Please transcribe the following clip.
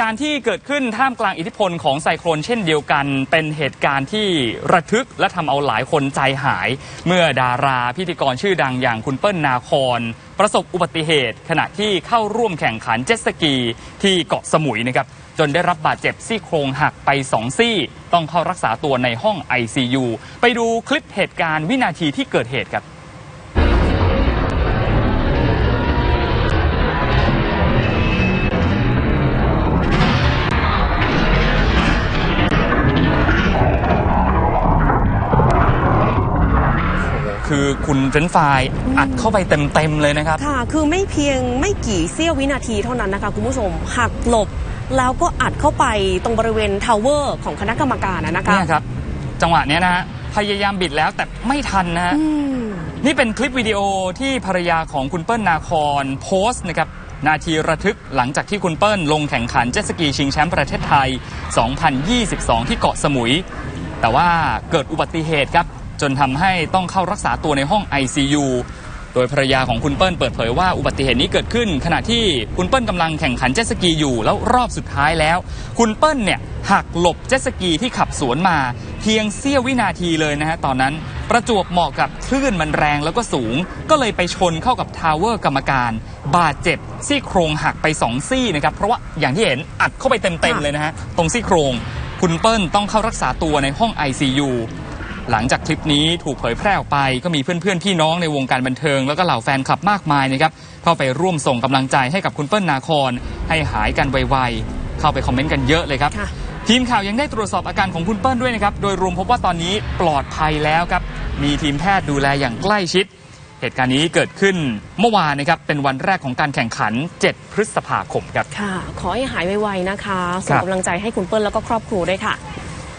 การที่เกิดขึ้นท่ามกลางอิทธิพลของไซโครนเช่นเดียวกัน เป็นเหตุการณ์ที่ระทึกและทำเอาหลายคนใจหาย เมื่อดาราพิธีกรชื่อดังอย่างคุณเปิ้ลนาคอนประสบอุบัติเหตุ ขณะที่เข้าร่วมแข่งขันเจ็ตสกีที่เกาะสมุยนะครับจนได้รับบาดเจ็บซี่โครงหักไปสองซี่ ต้องเข้ารักษาตัวในห้อง ICU ไปดูคลิปเหตุการณ์วินาทีที่เกิดเหตุครับ คือคุณเฟรนช์ฟรายอัดเข้าไปเต็มๆเลยนะครับ ค่ะ คือไม่เพียงไม่กี่เสี้ยววินาทีเท่านั้นนะคะคุณผู้ชมหักหลบแล้วก็อัดเข้าไปตรงบริเวณทาวเวอร์ของคณะกรรมการนะนะคะเนี่ยครับ จังหวะเนี้ยนะฮะพยายามบิดแล้วแต่ไม่ทันนะฮะอืมนี่เป็นคลิปวิดีโอที่ภรรยาของคุณเปิ้ลนาคอนโพสต์นะครับนาทีระทึกหลังจากที่คุณเปิ้ลลงแข่งขันเจ็ตสกีชิงแชมป์ประเทศไทย 2022 ที่เกาะสมุย แต่ว่าเกิดอุบัติเหตุครับ จนทำให้ต้องเข้ารักษาตัวในห้อง ICU โดยภรรยาของคุณเปิ้ลเปิดเผยว่าอุบัติเหตุนี้เกิดขึ้น ขณะที่คุณเปิ้ลกำลังแข่งขันเจ็ตสกีอยู่แล้วรอบสุดท้ายแล้ว คุณเปิ้ลเนี่ยหักหลบเจ็ตสกีที่ขับสวนมา เพียงเสี้ยววินาทีเลยนะฮะตอนนั้นประจวบเหมาะกับคลื่นมันแรงแล้วก็สูง ก็เลยไปชนเข้ากับทาวเวอร์กรรมการ บาดเจ็บซี่โครงหักไปสองซี่นะครับเพราะว่าอย่างที่เห็นอัดเข้าไปเต็มๆเลยนะฮะตรงซี่โครง คุณเปิ้ลต้องเข้ารักษาตัวในห้อง ICU หลังจากคลิปนี้ถูกเผยแพร่ออกไป ก็มีเพื่อนๆพี่น้องในวงการบันเทิง แล้วก็เหล่าแฟนคลับมากมายนะครับเข้าไปร่วมส่งกำลังใจให้กับคุณเปิ้ลนาคอนให้หายกันไวๆเข้าไปคอมเมนต์กันเยอะเลยครับค่ะทีมข่าวยังได้ตรวจสอบอาการของคุณเปิ้ลด้วยนะครับ โดยรวมพบว่าตอนนี้ปลอดภัยแล้วครับ มีทีมแพทย์ดูแลอย่างใกล้ชิด เหตุการณ์นี้เกิดขึ้นเมื่อวานนะครับ เป็นวันแรกของการแข่งขัน 7 พฤษภาคมครับ ค่ะ ขอให้หายไวๆนะคะครัส่งบกำลังใจให้คุณเปิ้ลแล้วก็ครอบครัวด้วยค่ะ